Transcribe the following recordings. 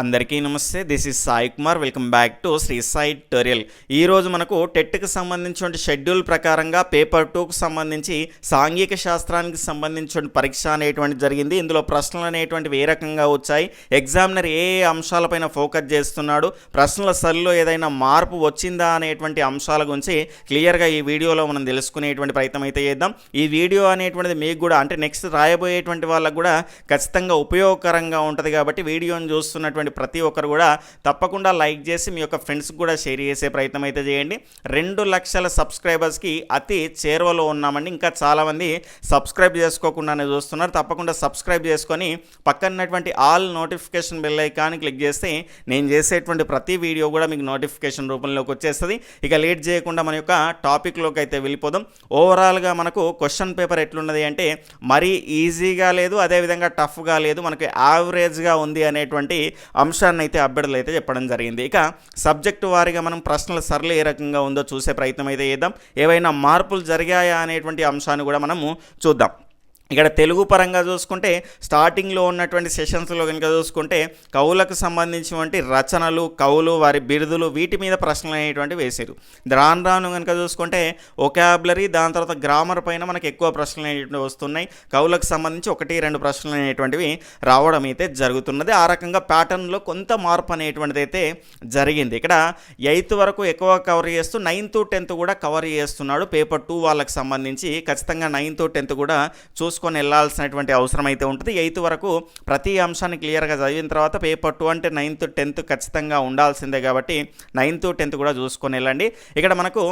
అందరికీ నమస్తే. This is Sai Kumar. Welcome back to Shri Sai tutorial ఈ రోజు మనకు టెట్కి సంబంధించిన షెడ్యూల్ ప్రకారంగా పేపర్ టూకు సంబంధించి సాంఘిక శాస్త్రానికి సంబంధించిన పరీక్ష అనేటువంటి జరిగింది. ఇందులో ప్రశ్నలు అనేటువంటివి ఏ రకంగా వచ్చాయి? ఎగ్జామినర్ ఏ ఏ అంశాలపైన ఫోకస్ చేస్తున్నాడు? ప్రశ్నల సరిలో ఏదైనా మార్పు వచ్చిందా అనేటువంటి అంశాల గురించి క్లియర్గా ఈ వీడియోలో మనం తెలుసుకునేటువంటి ప్రయత్నం అయితే చేద్దాం. ఈ వీడియో అనేటువంటిది మీకు కూడా అంటే నెక్స్ట్ రాయబోయేటువంటి వాళ్ళకు కూడా ఖచ్చితంగా ఉపయోగకరంగా ఉంటుంది కాబట్టి వీడియోని చూస్తున్నటువంటి ప్రతి ఒక్కరు కూడా తప్పకుండా లైక్ చేసి మీ యొక్క ఫ్రెండ్స్కి కూడా షేర్ చేసే ప్రయత్నం అయితే చేయండి. రెండు లక్షల సబ్స్క్రైబర్స్కి అతి చేరువలో ఉన్నామండి. ఇంకా చాలామంది సబ్స్క్రైబ్ చేసుకోకుండానే చూస్తున్నారు. తప్పకుండా సబ్స్క్రైబ్ చేసుకొని పక్కనటువంటి all notification bell icon click చేస్తే నేను చేసేటువంటి ప్రతి వీడియో కూడా మీకు నోటిఫికేషన్ రూపంలోకి వచ్చేస్తుంది. ఇక లేట్ చేయకుండా మన యొక్క టాపిక్లోకి అయితే వెళ్ళిపోదాం. ఓవరాల్గా మనకు క్వశ్చన్ పేపర్ ఎట్లున్నది అంటే మరీ ఈజీగా లేదు అదేవిధంగా టఫ్గా లేదు మనకు యావరేజ్గా ఉంది అనేటువంటి అంశాన్ని అయితే అభ్యర్థులు అయితే చెప్పడం జరిగింది. ఇక సబ్జెక్టు వారీగా మనం ప్రశ్నల సరళి ఏ రకంగా ఉందో చూసే ప్రయత్నం అయితే చేద్దాం. ఏవైనా మార్పులు జరిగాయా అనేటువంటి అంశాన్ని కూడా మనము చూద్దాం. ఇక్కడ తెలుగు పరంగా చూసుకుంటే స్టార్టింగ్లో ఉన్నటువంటి సెషన్స్లో కనుక చూసుకుంటే కవులకు సంబంధించినటువంటి రచనలు కవులు వారి బిరుదులు వీటి మీద ప్రశ్నలు అనేటువంటి వేశారు. రాను రాను కనుక చూసుకుంటే ఒకాబులరీ దాని తర్వాత గ్రామర్ పైన మనకు ఎక్కువ ప్రశ్నలు అనేటువంటివి వస్తున్నాయి. కవులకు సంబంధించి ఒకటి రెండు ప్రశ్నలు అనేటువంటివి రావడం అయితే జరుగుతున్నది. ఆ రకంగా ప్యాటర్న్లో కొంత మార్పు అనేటువంటిది అయితే జరిగింది. ఇక్కడ ఎయిత్ వరకు ఎక్కువ కవర్ చేస్తూ నైన్త్ టెన్త్ కూడా కవర్ చేస్తున్నాడు. పేపర్ టూ వాళ్ళకి సంబంధించి ఖచ్చితంగా నైన్త్ టెన్త్ కూడా చూసుకొని వెళ్ళాల్సినటువంటి అవసరం అయితే ఉంటుంది. ఎయిత్ వరకు ప్రతి అంశాన్ని క్లియర్గా చదివిన తర్వాత పేపర్ టూ అంటే నైన్త్ టెన్త్ ఖచ్చితంగా ఉండాల్సిందే కాబట్టి నైన్త్ టెన్త్ కూడా చూసుకొని వెళ్ళండి. ఇక్కడ మనకు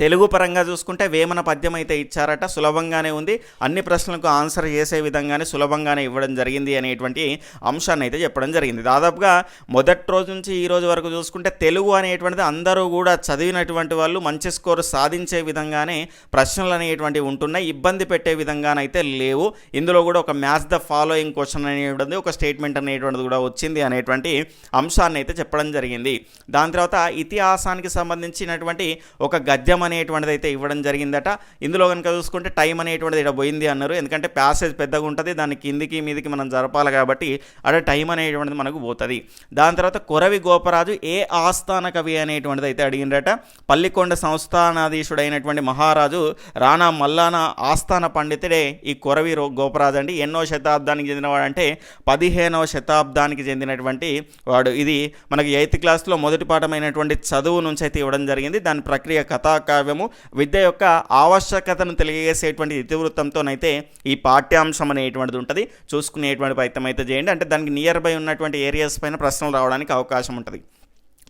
తెలుగు పరంగా చూసుకుంటే వేమన పద్యం అయితే ఇచ్చారట. సులభంగానే ఉంది. అన్ని ప్రశ్నలకు ఆన్సర్ చేసే విధంగానే సులభంగానే ఇవ్వడం జరిగింది అనేటువంటి అంశాన్ని అయితే చెప్పడం జరిగింది. దాదాపుగా మొదటి రోజు నుంచి ఈ రోజు వరకు చూసుకుంటే తెలుగు అనేటువంటిది అందరూ కూడా చదివినటువంటి వాళ్ళు మంచి స్కోర్ సాధించే విధంగానే ప్రశ్నలు అనేటువంటివి ఉంటున్నాయి. ఇబ్బంది పెట్టే విధంగానైతే లేవు. ఇందులో కూడా ఒక మ్యాచ్ ద ఫాలోయింగ్ క్వశ్చన్ అనేటువంటిది ఒక స్టేట్మెంట్ అనేటువంటిది కూడా వచ్చింది అనేటువంటి అంశాన్ని అయితే చెప్పడం జరిగింది. దాని తర్వాత ఇతిహాసానికి సంబంధించినటువంటి ఒక గద్యం అనేటువంటిది అయితే ఇవ్వడం జరిగిందట. ఇందులో కనుక చూసుకుంటే టైం అనేటువంటిది ఇక్కడ పోయింది అన్నారు. ఎందుకంటే ప్యాసేజ్ పెద్దగా ఉంటుంది దాని కిందికి మీదికి మనం జరపాలి కాబట్టి అక్కడ టైం అనేటువంటిది మనకు పోతుంది. దాని తర్వాత కొరవి గోపరాజు ఏ ఆస్థాన కవి అనేటువంటిది అయితే అడిగిందట పల్లికొండ సంస్థానాధీశుడైనటువంటి మహారాజు రాణా మల్లాన ఆస్థాన పండితుడే ఈ కొరవి రో- గోపరాజు అండి. ఎన్నో శతాబ్దానికి చెందినవాడు అంటే పదిహేనవ శతాబ్దానికి చెందినటువంటి వాడు. ఇది మనకి ఎయిత్ క్లాస్లో మొదటి పాఠమైనటువంటి చదువు నుంచి అయితే ఇవ్వడం జరిగింది. దాని ప్రక్రియ కావ్యము. విద్య యొక్క ఆవశ్యకతను తెలియజేసేటువంటి ఇతివృత్తంతోనైతే ఈ పాఠ్యాంశం అనేటువంటిది ఉంటుంది. చూసుకునేటువంటి ప్రయత్నం అయితే చేయండి. అంటే దానికి నియర్ బై ఉన్నటువంటి ఏరియాస్ పైన ప్రశ్నలు రావడానికి అవకాశం ఉంటుంది.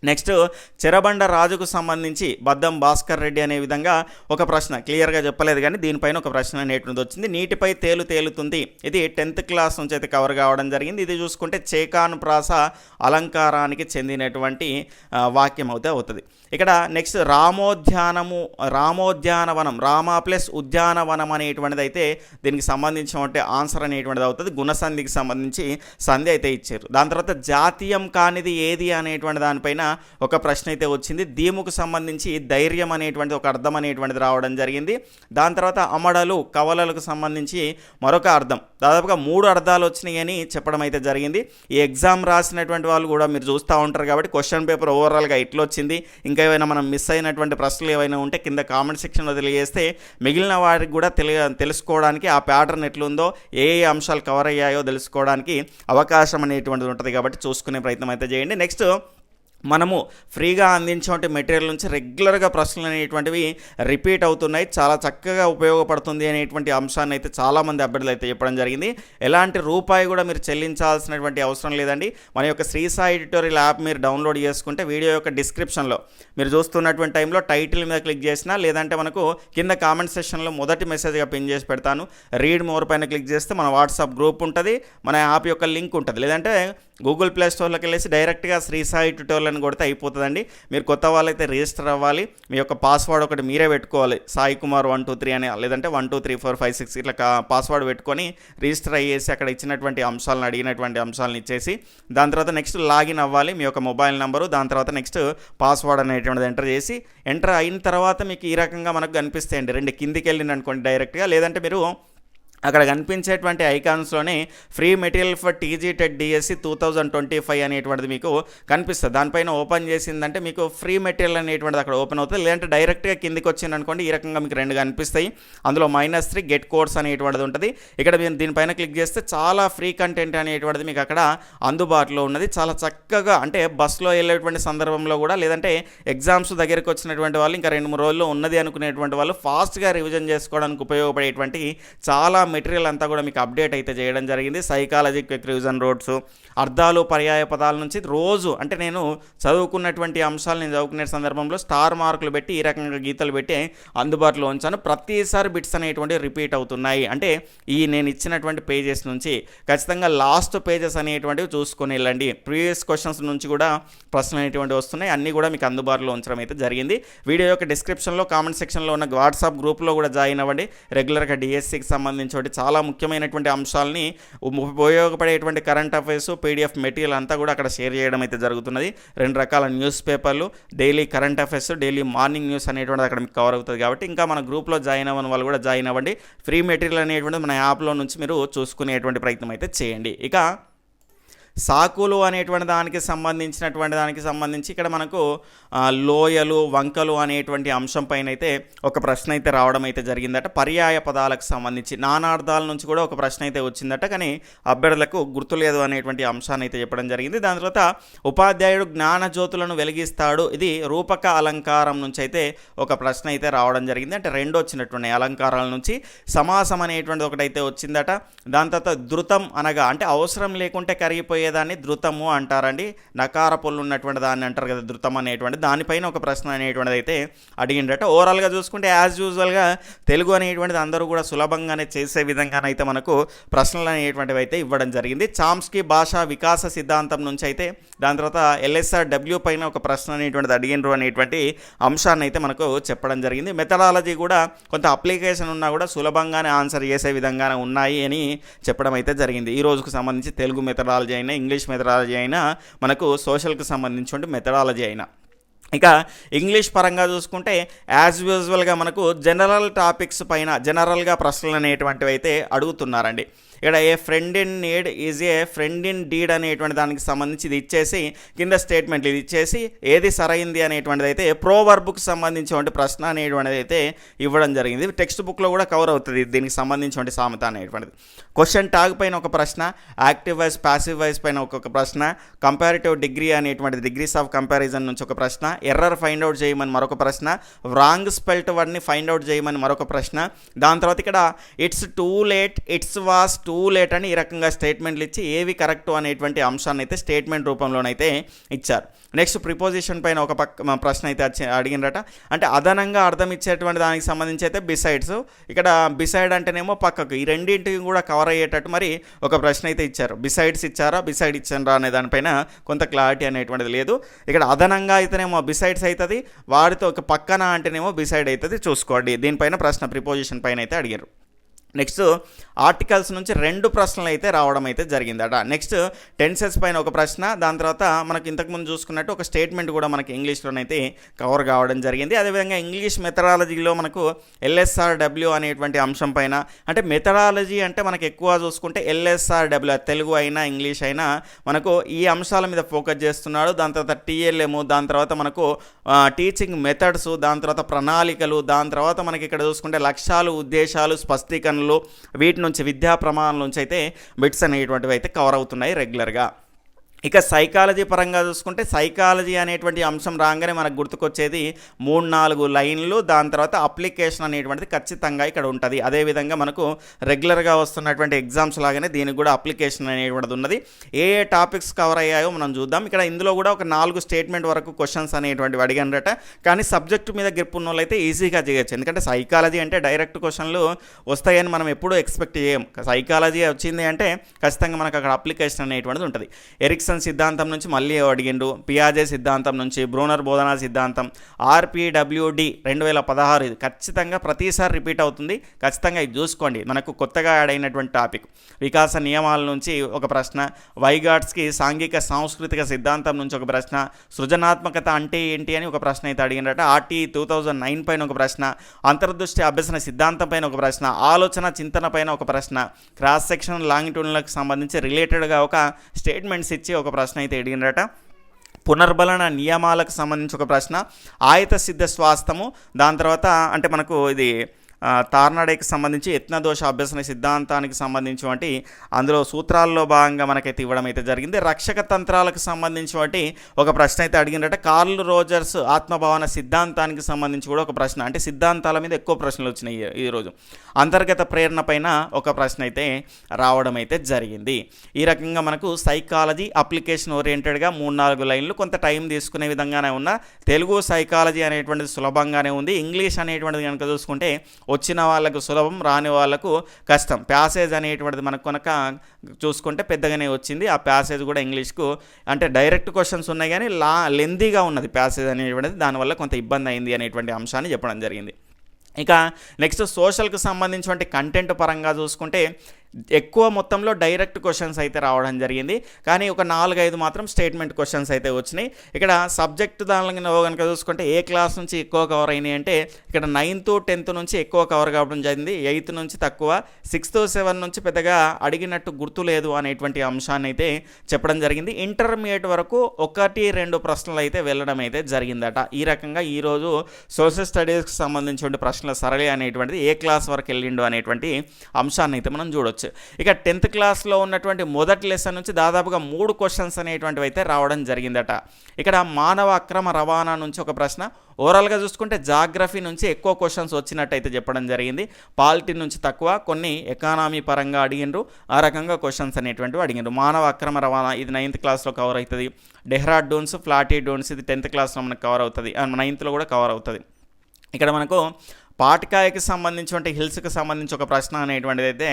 నెక్స్ట్ చెరబండ రాజుకు సంబంధించి బద్దం భాస్కర్ రెడ్డి అనే విధంగా ఒక ప్రశ్న. క్లియర్గా చెప్పలేదు కానీ దీనిపైన ఒక ప్రశ్న అనేటువంటిది వచ్చింది. నీటిపై తేలు తేలుతుంది. ఇది టెన్త్ క్లాస్ నుంచి అయితే కవర్ కావడం జరిగింది. ఇది చూసుకుంటే చేకాను ప్రాస అలంకారానికి చెందినటువంటి వాక్యం అయితే అవుతుంది. ఇక్కడ నెక్స్ట్ రామోద్యానము రామోద్యానవనం రామ ప్లస్ ఉద్యానవనం అనేటువంటిది అయితే దీనికి సంబంధించినటువంటి ఆన్సర్ అనేటువంటిది అవుతుంది. గుణసంధికి సంబంధించి సంధి అయితే ఇచ్చారు. దాని తర్వాత జాతీయం కానిది ఏది అనేటువంటి దానిపైన ఒక ప్రశ్న అయితే వచ్చింది. దీముకు సంబంధించి ధైర్యం అనేటువంటిది ఒక అర్థం అనేటువంటిది రావడం జరిగింది. దాని తర్వాత అమడలు కవలలకు సంబంధించి మరొక అర్థం. దాదాపుగా మూడు అర్థాలు వచ్చినాయి అని చెప్పడం అయితే జరిగింది. ఈ ఎగ్జామ్ రాసినటువంటి వాళ్ళు కూడా మీరు చూస్తూ ఉంటారు కాబట్టి క్వశ్చన్ పేపర్ ఓవరాల్గా ఇట్లా వచ్చింది ఇంకా ఏమైనా మనం మిస్ అయినటువంటి ప్రశ్నలు ఏవైనా ఉంటే కింద కామెంట్ సెక్షన్లో తెలియజేస్తే మిగిలిన వారికి కూడా తెలియ తెలుసుకోవడానికి ఆ ప్యాటర్న్ ఎట్లుందో ఏ ఏ అంశాలు కవర్ అయ్యాయో తెలుసుకోవడానికి అవకాశం అనేటువంటిది ఉంటుంది కాబట్టి చూసుకునే ప్రయత్నం అయితే చేయండి. నెక్స్ట్ మనము ఫ్రీగా అందించే మెటీరియల్ నుంచి రెగ్యులర్గా ప్రశ్నలు అనేటువంటివి రిపీట్ అవుతున్నాయి. చాలా చక్కగా ఉపయోగపడుతుంది అనేటువంటి అంశాన్ని అయితే చాలామంది అభ్యర్థులు అయితే చెప్పడం జరిగింది. ఎలాంటి రూపాయి కూడా మీరు చెల్లించాల్సినటువంటి అవసరం లేదండి. మన యొక్క శ్రీ సాయి ఎడిటోరియల్ యాప్ మీరు డౌన్లోడ్ చేసుకుంటే వీడియో యొక్క డిస్క్రిప్షన్లో మీరు చూస్తున్నటువంటి టైంలో టైటిల్ మీద క్లిక్ చేసినా లేదంటే మనకు కింద కామెంట్ సెక్షన్లో మొదటి మెసేజ్గా పిన్ చేసి పెడతాను. రీడ్ మోర్ పైన క్లిక్ చేస్తే మన వాట్సాప్ గ్రూప్ ఉంటుంది. మన యాప్ యొక్క లింక్ ఉంటుంది. లేదంటే గూగుల్ ప్లే స్టోర్లోకి వెళ్ళేసి డైరెక్ట్గా శ్రీ సాయి ట్యూటోరియల్ అని కొడితే అయిపోతుందండి. మీరు కొత్త వాళ్ళైతే రిజిస్టర్ అవ్వాలి. మీ యొక్క పాస్వర్డ్ ఒకటి మీరే పెట్టుకోవాలి. Sai Kumar one two three అని లేదంటే one two three four five six ఇట్లా పాస్వర్డ్ పెట్టుకొని రిజిస్టర్ అయ్యేసి అక్కడ ఇచ్చినటువంటి అంశాలను అడిగినటువంటి అంశాలను ఇచ్చేసి దాని తర్వాత నెక్స్ట్ లాగిన్ అవ్వాలి. మీ యొక్క మొబైల్ నెంబరు దాని తర్వాత నెక్స్ట్ పాస్వర్డ్ అనేటువంటిది ఎంటర్ చేసి ఎంటర్ అయిన తర్వాత మీకు ఈ రకంగా మనకు కనిపిస్తాయండి. రెండు కిందికి వెళ్ళింది అనుకోండి డైరెక్ట్గా లేదంటే మీరు అక్కడ కనిపించేటువంటి ఐకాన్స్లోనే free material for TG TET DSC two thousand twenty five అనేటువంటిది మీకు కనిపిస్తుంది. దానిపైన ఓపెన్ చేసిందంటే మీకు ఫ్రీ మెటీరియల్ అనేటువంటిది అక్కడ ఓపెన్ అవుతుంది. లేదంటే డైరెక్ట్గా కిందికి వచ్చింది అనుకోండి ఈ రకంగా మీకు రెండు కనిపిస్తాయి. అందులో మైనస్ త్రీ గెట్ కోర్స్ అనేటువంటిది ఉంటుంది. ఇక్కడ మీరు దీనిపైన క్లిక్ చేస్తే చాలా ఫ్రీ కంటెంట్ అనేటువంటిది మీకు అక్కడ అందుబాటులో ఉన్నది. చాలా చక్కగా అంటే బస్సులో వెళ్ళేటువంటి సందర్భంలో కూడా లేదంటే ఎగ్జామ్స్ దగ్గరికి వచ్చినటువంటి వాళ్ళు ఇంకా రెండు మూడు రోజుల్లో ఉన్నది అనుకునేటువంటి వాళ్ళు ఫాస్ట్గా రివిజన్ చేసుకోవడానికి ఉపయోగపడేటువంటి చాలా మెటీరియల్ అంతా కూడా మీకు అప్డేట్ అయితే చేయడం జరిగింది. సైకాలజీ క్విక్ రివిజన్ రోడ్స్ అర్థాలు పర్యాయ పదాల నుంచి రోజు అంటే నేను చదువుకున్నటువంటి అంశాలు నేను చదువుకునే సందర్భంలో స్టార్ మార్కులు పెట్టి ఈ రకంగా గీతలు పెట్టి అందుబాటులో ఉంచాను. ప్రతిసారి బిట్స్ అనేటువంటి రిపీట్ అవుతున్నాయి. అంటే ఈ నేను ఇచ్చినటువంటి పేజెస్ నుంచి ఖచ్చితంగా లాస్ట్ పేజెస్ అనేటువంటివి చూసుకొని వెళ్ళండి. ప్రీవియస్ క్వశ్చన్స్ నుంచి కూడా ప్రశ్నలు అనేటువంటి వస్తున్నాయి. అన్నీ కూడా మీకు అందుబాటులో ఉంచడం అయితే జరిగింది. వీడియో యొక్క డిస్క్రిప్షన్లో కామెంట్ సెక్షన్లో ఉన్న వాట్సాప్ గ్రూప్లో కూడా జాయిన్ అవ్వండి. రెగ్యులర్గా డిఎస్సికి సంబంధించి చాలా ముఖ్యమైనటువంటి అంశాలని ఉపయోగపడేటువంటి కరెంట్ అఫైర్స్ పీడిఎఫ్ మెటీరియల్ అంతా కూడా అక్కడ షేర్ చేయడం అయితే జరుగుతున్నది. రెండు రకాల న్యూస్ పేపర్లు daily current affairs daily morning news అనేటువంటిది అక్కడ మీకు కవర్ అవుతుంది కాబట్టి ఇంకా మన గ్రూప్లో జాయిన్ అవ్వని వాళ్ళు కూడా జాయిన్ అవ్వండి. ఫ్రీ మెటీరియల్ అనేటువంటిది మన యాప్లో నుంచి మీరు చూసుకునేటువంటి ప్రయత్నం అయితే చేయండి. ఇక సాకులు అనేటువంటి దానికి సంబంధించినటువంటి దానికి సంబంధించి ఇక్కడ మనకు లోయలు వంకలు అనేటువంటి అంశం పైన అయితే ఒక ప్రశ్న అయితే రావడం అయితే జరిగిందట. పర్యాయ పదాలకు సంబంధించి నానార్థాల నుంచి కూడా ఒక ప్రశ్న అయితే వచ్చిందట. కానీ అభ్యర్థులకు గుర్తులేదు అనేటువంటి అంశాన్ని అయితే చెప్పడం జరిగింది. దాని తర్వాత ఉపాధ్యాయుడు జ్ఞాన జ్యోతులను వెలిగిస్తాడు. ఇది రూపక అలంకారం నుంచి అయితే ఒక ప్రశ్న అయితే రావడం జరిగింది. అంటే రెండు వచ్చినటువంటి అలంకారాల నుంచి. సమాసం అనేటువంటిది ఒకటైతే వచ్చిందట. దాని తర్వాత ధృతం అనగా అంటే అవసరం లేకుంటే కరిగిపోయేదాన్ని ధృతము అంటారండి. నకార పొల్లు ఉన్నటువంటి దాన్ని అంటారు కదా ధృతం అనేటువంటి. దానిపైన ఒక ప్రశ్న అనేటువంటిది అయితే అడిగిండట ఓవరాల్గా చూసుకుంటే యాజ్ యూజువల్గా తెలుగు అనేటువంటిది అందరూ కూడా సులభంగానే చేసే విధంగానైతే మనకు ప్రశ్నలు అనేటువంటివి అయితే ఇవ్వడం జరిగింది. చామ్స్కి భాషా వికాస సిద్ధాంతం నుంచి అయితే దాని తర్వాత ఎల్ఎస్ఆర్ డబ్ల్యూ పైన ఒక ప్రశ్న అనేటువంటిది అడిగినరు అనేటువంటి అంశాన్ని అయితే మనకు చెప్పడం జరిగింది. మెథడాలజీ కూడా కొంత అప్లికేషన్ ఉన్నా కూడా సులభంగానే ఆన్సర్ చేసే విధంగానే ఉన్నాయి అని చెప్పడం అయితే జరిగింది. ఈ రోజుకు సంబంధించి తెలుగు మెథడాలజీ అయినా ఇంగ్లీష్ మెథడాలజీ అయినా మనకు సోషల్కి సంబంధించి మెథడాలజీ అయినా. ఇక ఇంగ్లీష్ పరంగా చూసుకుంటే యాజ్ యూజువల్గా మనకు జనరల్ టాపిక్స్ పైన జనరల్గా ప్రశ్నలు అనేటువంటివి అయితే అడుగుతున్నారండి. ఇక్కడ a friend in need is a friend in deed అనేటువంటి దానికి సంబంధించి ఇది ఇచ్చేసి కింద స్టేట్మెంట్లు ఇది ఇచ్చేసి ఏది సరైంది అనేటువంటిది అయితే ప్రోవర్బుకు సంబంధించినటువంటి ప్రశ్న అనేటువంటిది అయితే ఇవ్వడం జరిగింది. టెక్స్ట్ బుక్లో కూడా కవర్ అవుతుంది. దీనికి సంబంధించినటువంటి సామెత అనేటువంటిది. క్వశ్చన్ టాగ్ పైన ఒక ప్రశ్న యాక్టివ్ వైజ్ ప్యాసివ్ వైజ్ పైన ఒక్కొక్క ప్రశ్న కంపారిటివ్ డిగ్రీ అనేటువంటి డిగ్రీస్ ఆఫ్ కంపారిజన్ నుంచి ఒక ప్రశ్న ఎర్రర్ ఫైండ్ అవుట్ చేయమని మరొక ప్రశ్న రాంగ్ స్పెల్ట్ వర్డ్ని ఫైండ్ అవుట్ చేయమని మరొక ప్రశ్న. దాని తర్వాత ఇక్కడ it's too late it's was too late అని ఈ రకంగా స్టేట్మెంట్లు ఇచ్చి ఏవి కరెక్ట్ అనేటువంటి అంశాన్ని అయితే స్టేట్మెంట్ రూపంలోనైతే ఇచ్చారు. నెక్స్ట్ ప్రిపోజిషన్ పైన ఒక పక్క ప్రశ్న అయితే వచ్చి అడిగినరట. అంటే అదనంగా అర్థం ఇచ్చేటువంటి దానికి సంబంధించి అయితే బిసైడ్స్ ఇక్కడ బిసైడ్ అంటేనేమో పక్కకు ఈ రెండింటికి కూడా కవర్ అయ్యేటట్టు మరి ఒక ప్రశ్న అయితే ఇచ్చారు. బిసైడ్స్ ఇచ్చారా? బిసైడ్ ఇచ్చారా అనే దానిపైన కొంత క్లారిటీ అనేటువంటిది లేదు. ఇక్కడ అదనంగా అయితేనేమో బిసైడ్స్ అవుతుంది వారితో ఒక పక్కన అంటేనేమో బిసైడ్ అవుతుంది చూసుకోండి. దీనిపైన ప్రశ్న ప్రిపోజిషన్ పైన అయితే అడిగారు. నెక్స్ట్ ఆర్టికల్స్ నుంచి రెండు ప్రశ్నలు అయితే రావడం అయితే జరిగిందట. నెక్స్ట్ టెన్సెస్ పైన ఒక ప్రశ్న దాని తర్వాత మనకి ఇంతకుముందు చూసుకున్నట్టు ఒక స్టేట్మెంట్ కూడా మనకి ఇంగ్లీష్లోనైతే కవర్ కావడం జరిగింది. అదేవిధంగా ఇంగ్లీష్ మెథడాలజీలో మనకు ఎల్ఎస్ఆర్ డబ్ల్యూ అనేటువంటి అంశం పైన అంటే మెథడాలజీ అంటే మనకు ఎక్కువ చూసుకుంటే ఎల్ఎస్ఆర్ డబ్ల్యూ తెలుగు అయినా ఇంగ్లీష్ అయినా మనకు ఈ అంశాల మీద ఫోకస్ చేస్తున్నాడు. దాని తర్వాత టీఎల్ఎం దాని తర్వాత మనకు టీచింగ్ మెథడ్స్ దాని తర్వాత ప్రణాళికలు దాని తర్వాత మనకి ఇక్కడ చూసుకుంటే లక్ష్యాలు ఉద్దేశాలు స్పష్టీకరణలు వీటి నుంచి విద్యా ప్రమాణాల నుంచి అయితే బిట్స్ అనేటువంటివి అయితే కవర్ అవుతున్నాయి రెగ్యులర్గా. ఇక సైకాలజీ పరంగా చూసుకుంటే సైకాలజీ అనేటువంటి అంశం రాగానే మనకు గుర్తుకొచ్చేది మూడు నాలుగు లైన్లు దాని తర్వాత అప్లికేషన్ అనేటువంటిది ఖచ్చితంగా ఇక్కడ ఉంటుంది. అదేవిధంగా మనకు రెగ్యులర్గా వస్తున్నటువంటి ఎగ్జామ్స్ లాగానే దీనికి కూడా అప్లికేషన్ అనేటువంటిది ఉన్నది. ఏ ఏ టాపిక్స్ కవర్ అయ్యాయో మనం చూద్దాం. ఇక్కడ ఇందులో కూడా ఒక నాలుగు స్టేట్మెంట్ వరకు క్వశ్చన్స్ అనేటువంటివి అడిగారట కానీ సబ్జెక్టు మీద గ్రిప్ ఉన్న వాళ్ళైతే ఈజీగా చేయొచ్చు. ఎందుకంటే సైకాలజీ అంటే డైరెక్ట్ క్వశ్చన్లు వస్తాయని మనం ఎప్పుడూ ఎక్స్పెక్ట్ చేయం సైకాలజీ వచ్చింది అంటే ఖచ్చితంగా మనకు అక్కడ అప్లికేషన్ అనేటువంటిది ఉంటుంది. ఎరిక్సన్ జాక్సన్ సిద్ధాంతం నుంచి మళ్ళీ అడిగిండు పియాజే సిద్ధాంతం నుంచి బ్రూనర్ బోధనా సిద్ధాంతం ఆర్పిడబ్ల్యూడి రెండు వేల పదహారు ఇది ఖచ్చితంగా ప్రతిసారి రిపీట్ అవుతుంది. ఖచ్చితంగా ఇది చూసుకోండి. మనకు కొత్తగా యాడ్ అయినటువంటి టాపిక్ వికాస నియమాల నుంచి ఒక ప్రశ్న వైగాట్స్కి సాంఘిక సాంస్కృతిక సిద్ధాంతం నుంచి ఒక ప్రశ్న సృజనాత్మకత అంటే ఏంటి అని ఒక ప్రశ్న అయితే అడిగినట ఆర్టీ టూ థౌజండ్ నైన్ పైన ఒక ప్రశ్న అంతర్దృష్టి అభ్యసన సిద్ధాంతం పైన ఒక ప్రశ్న ఆలోచన చింతన పైన ఒక ప్రశ్న క్రాస్ సెక్షన్ లాంగిట్యూడ్లకు సంబంధించి రిలేటెడ్గా ఒక స్టేట్మెంట్స్ ఇచ్చి ఒక ప్రశ్న అయితే అడిగినట పునర్బలన నియమాలకు సంబంధించి ఒక ప్రశ్న. ఆయత సిద్ధ స్వాస్థము. దాని తర్వాత అంటే మనకు ఇది తార్నాడేకి సంబంధించి యత్నదోష అభ్యసన సిద్ధాంతానికి సంబంధించినటువంటి అందులో సూత్రాల్లో భాగంగా మనకైతే ఇవ్వడం అయితే జరిగింది. రక్షక తంత్రాలకు సంబంధించినటువంటి ఒక ప్రశ్న అయితే అడిగినట్ట కార్ల్ రోజర్స్ ఆత్మభావన సిద్ధాంతానికి సంబంధించి కూడా ఒక ప్రశ్న. అంటే సిద్ధాంతాల మీద ఎక్కువ ప్రశ్నలు వచ్చినాయి ఈ- ఈరోజు అంతర్గత ప్రేరణ పైన ఒక ప్రశ్న అయితే రావడం అయితే జరిగింది. ఈ రకంగా మనకు సైకాలజీ అప్లికేషన్ ఓరియంటెడ్గా మూడు నాలుగు లైన్లు కొంత టైం తీసుకునే విధంగానే ఉన్న తెలుగు సైకాలజీ అనేటువంటిది సులభంగానే ఉంది. ఇంగ్లీష్ అనేటువంటిది కనుక చూసుకుంటే వచ్చిన వాళ్ళకు సులభం రాని వాళ్ళకు కష్టం. ప్యాసేజ్ అనేటువంటిది మనకు కనుక చూసుకుంటే పెద్దగానే వచ్చింది. ఆ ప్యాసేజ్ కూడా ఇంగ్లీష్కు అంటే డైరెక్ట్ క్వశ్చన్స్ ఉన్నాయి కానీ లా లెందీగా ఉన్నది ప్యాసేజ్ అనేటువంటిది. దానివల్ల కొంత ఇబ్బంది అయింది అనేటువంటి అంశాన్ని చెప్పడం జరిగింది. ఇక నెక్స్ట్ సోషల్కి సంబంధించినటువంటి కంటెంట్ పరంగా చూసుకుంటే ఎక్కువ మొత్తంలో డైరెక్ట్ క్వశ్చన్స్ అయితే రావడం జరిగింది. కానీ ఒక నాలుగైదు మాత్రం స్టేట్మెంట్ క్వశ్చన్స్ అయితే వచ్చినాయి. ఇక్కడ సబ్జెక్ట్ దాని కనుక చూసుకుంటే ఏ క్లాస్ నుంచి ఎక్కువ కవర్ అయినాయి అంటే ఇక్కడ నైన్త్ టెన్త్ నుంచి ఎక్కువ కవర్ కావడం జరిగింది. ఎయిత్ నుంచి తక్కువ సిక్స్త్ సెవెన్ నుంచి పెద్దగా అడిగినట్టు గుర్తు లేదు అనేటువంటి అంశాన్ని అయితే చెప్పడం జరిగింది. ఇంటర్మీడియట్ వరకు ఒకటి రెండు ప్రశ్నలు అయితే వెళ్ళడం అయితే జరిగిందట. ఈ రకంగా ఈరోజు సోషల్ స్టడీస్కి సంబంధించిన ప్రశ్నల సరళి అనేటువంటిది ఏ క్లాస్ వరకు వెళ్ళిండు అనేటువంటి అంశాన్ని అయితే మనం చూడొచ్చు. ఇక టెన్త్ క్లాస్లో ఉన్నటువంటి మొదటి లెసన్ నుంచి దాదాపుగా మూడు క్వశ్చన్స్ అనేటువంటివి అయితే రావడం జరిగిందట. ఇక్కడ మానవ అక్రమ రవాణా నుంచి ఒక ప్రశ్న. ఓవరాల్గా చూసుకుంటే జాగ్రఫీ నుంచి ఎక్కువ క్వశ్చన్స్ వచ్చినట్టయితే చెప్పడం జరిగింది. పాలిటీ నుంచి తక్కువ కొన్ని ఎకానమీ పరంగా అడిగిండ్రు. ఆ రకంగా క్వశ్చన్స్ అనేటువంటివి అడిగిండ్రు. మానవ అక్రమ రవాణా ఇది నైన్త్ క్లాస్లో కవర్ అవుతుంది. డెహ్రాడూన్స్ ఫ్లాటిడూన్స్ ఇది టెన్త్ క్లాస్లో మనకు కవర్ అవుతుంది. నైన్త్లో కూడా కవర్ అవుతుంది. ఇక్కడ మనకు పాటికాయకి సంబంధించి హిల్స్కి సంబంధించి ఒక ప్రశ్న అనేటువంటిది అయితే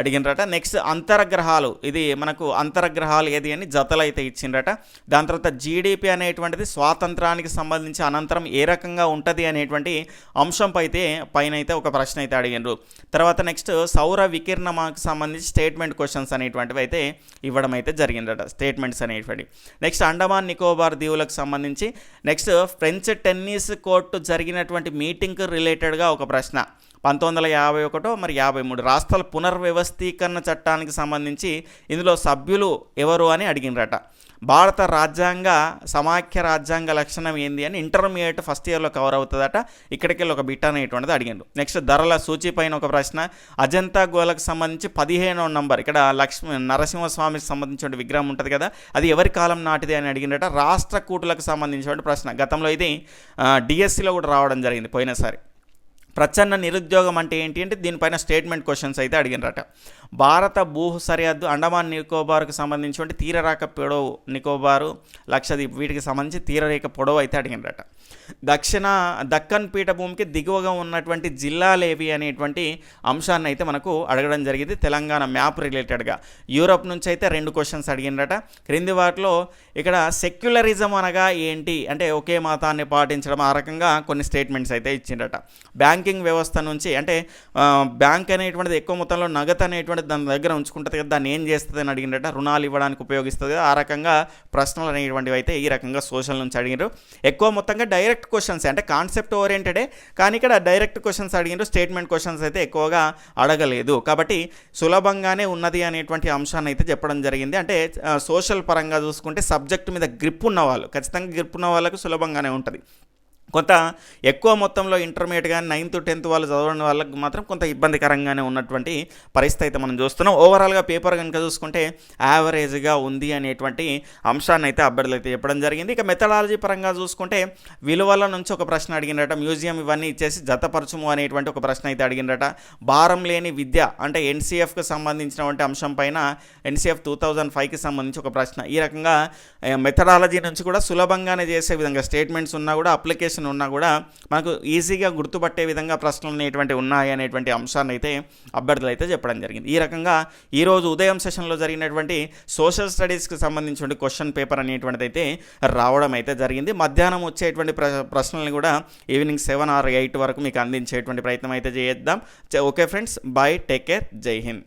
అడిగినరట. నెక్స్ట్ అంతరగ్రహాలు ఇది మనకు అంతరగ్రహాలు ఏది అని జతలు అయితే ఇచ్చిండ్రట. దాని తర్వాత జీడిపి అనేటువంటిది స్వాతంత్రానికి సంబంధించి అనంతరం ఏ రకంగా ఉంటుంది అనేటువంటి అంశంపై అయితే పైన అయితే ఒక ప్రశ్న అయితే అడిగినారు. తర్వాత నెక్స్ట్ సౌర వికిరణమాకు సంబంధించి స్టేట్మెంట్ క్వశ్చన్స్ అనేటువంటివి అయితే ఇవ్వడం అయితే జరిగిందట. స్టేట్మెంట్స్ అనేటువంటి. నెక్స్ట్ అండమాన్ నికోబార్ దీవులకు సంబంధించి నెక్స్ట్ ఫ్రెంచ్ టెన్నిస్ కోర్టు జరిగినటువంటి మీటింగ్కి రిలేటెడ్గా ఒక ప్రశ్న. పంతొమ్మిది వందల యాభై ఒకటో మరి యాభై మూడు. రాష్ట్రాల పునర్వ్యవస్థీకరణ చట్టానికి సంబంధించి ఇందులో సభ్యులు ఎవరు అని అడిగినరట. భారత రాజ్యాంగ సమాఖ్య రాజ్యాంగ లక్షణం ఏంది అని ఇంటర్మీడియట్ ఫస్ట్ ఇయర్లో కవర్ అవుతుందట. ఇక్కడికి వెళ్ళి ఒక బిట్ అనేటువంటిది అడిగిండు నెక్స్ట్ ధరల సూచి పైన ఒక ప్రశ్న. అజంతా గోలకు సంబంధించి పదిహేనో నంబర్. ఇక్కడ లక్ష్మి నరసింహస్వామికి సంబంధించిన విగ్రహం ఉంటుంది కదా అది ఎవరి కాలం నాటిది అని అడిగినట రాష్ట్ర కూటులకు సంబంధించిన ప్రశ్న. గతంలో ఇది డిఎస్సిలో కూడా రావడం జరిగింది పోయినసారి. ప్రచ్ఛన్న నిరుద్యోగం అంటే ఏంటి అంటే దీనిపైన స్టేట్మెంట్ క్వశ్చన్స్ అయితే అడిగినరట. భారత భూ సరిహద్దు అండమాన్ నికోబార్కు సంబంధించి తీరరేఖ పొడవు నికోబారు లక్షద్వీప్ వీటికి సంబంధించి తీరరేఖ పొడవు అయితే అడిగినరట. దక్షిణ దక్కన్ పీఠభూమికి దిగువగా ఉన్నటువంటి జిల్లాలేవి అనేటువంటి అంశాన్ని అయితే మనకు అడగడం జరిగింది. తెలంగాణ మ్యాప్ రిలేటెడ్గా యూరోప్ నుంచి అయితే రెండు క్వశ్చన్స్ అడిగినరట. క్రింది వాటిలో ఇక్కడ సెక్యులరిజం అనగా ఏంటి అంటే ఒకే మతాన్ని పాటించడం ఆ రకంగా కొన్ని స్టేట్మెంట్స్ అయితే ఇచ్చిండట బ్యాంకింగ్ వ్యవస్థ నుంచి అంటే బ్యాంక్ అనేటువంటిది ఎక్కువ మొత్తంలో నగదు అనేటువంటిది దాని దగ్గర ఉంచుకుంటుంది కదా దాన్ని ఏం చేస్తుంది అని అడిగినట్ట రుణాలు ఇవ్వడానికి ఉపయోగిస్తుంది ఆ రకంగా ప్రశ్నలు అనేటువంటివి అయితే ఈ రకంగా సోషల్ నుంచి అడిగినారు ఎక్కువ మొత్తంగా డైరెక్ట్ క్వశ్చన్స్ అంటే కాన్సెప్ట్ ఓరియంటెడే కానీ ఇక్కడ డైరెక్ట్ క్వశ్చన్స్ అడిగినారు స్టేట్మెంట్ క్వశ్చన్స్ అయితే ఎక్కువగా అడగలేదు. కాబట్టి సులభంగానే ఉన్నది అనేటువంటి అంశాన్ని అయితే చెప్పడం జరిగింది. అంటే సోషల్ పరంగా చూసుకుంటే సబ్జెక్ట్ మీద గ్రిప్ ఉన్న వాళ్ళు ఖచ్చితంగా గ్రిప్ ఉన్న వాళ్ళకు సులభంగానే ఉంటుంది. కొంత ఎక్కువ మొత్తంలో ఇంటర్మీడియట్ కానీ నైన్త్ టెన్త్ వాళ్ళు చదవడం వాళ్ళకి మాత్రం కొంత ఇబ్బందికరంగానే ఉన్నటువంటి పరిస్థితి అయితే మనం చూస్తున్నాం. ఓవరాల్గా పేపర్ కనుక చూసుకుంటే యావరేజ్గా ఉంది అనేటువంటి అంశాన్ని అయితే అభ్యర్థులు అయితే చెప్పడం జరిగింది. ఇక మెథడాలజీ పరంగా చూసుకుంటే విలువల నుంచి ఒక ప్రశ్న అడిగినట మ్యూజియం ఇవన్నీ ఇచ్చేసి జతపరచుము అనేటువంటి ఒక ప్రశ్న అయితే అడిగినట భారం లేని విద్య అంటే ఎన్సీఎఫ్కి సంబంధించినటువంటి అంశం పైన ఎన్సీఎఫ్ టూ థౌజండ్ ఫైవ్కి సంబంధించి ఒక ప్రశ్న. ఈ రకంగా మెథడాలజీ నుంచి కూడా సులభంగానే చేసే విధంగా స్టేట్మెంట్స్ ఉన్నా కూడా అప్లికేషన్ క్వశ్చన్ ఉన్నా కూడా మనకు ఈజీగా గుర్తుపట్టే విధంగా ప్రశ్నలు అనేటువంటి ఉన్నాయి అనేటువంటి అంశాన్ని అయితే అభ్యర్థులు అయితే చెప్పడం జరిగింది. ఈ రకంగా ఈరోజు ఉదయం సెషన్లో జరిగినటువంటి సోషల్ స్టడీస్కి సంబంధించిన క్వశ్చన్ పేపర్ అనేటువంటిది అయితే రావడం అయితే జరిగింది. మధ్యాహ్నం వచ్చేటువంటి ప్ర ప్రశ్నల్ని కూడా ఈవినింగ్ సెవెన్ ఆర్ ఎయిట్ వరకు మీకు అందించేటువంటి ప్రయత్నం అయితే చేద్దాం. Okay friends bye take care జై హింద్.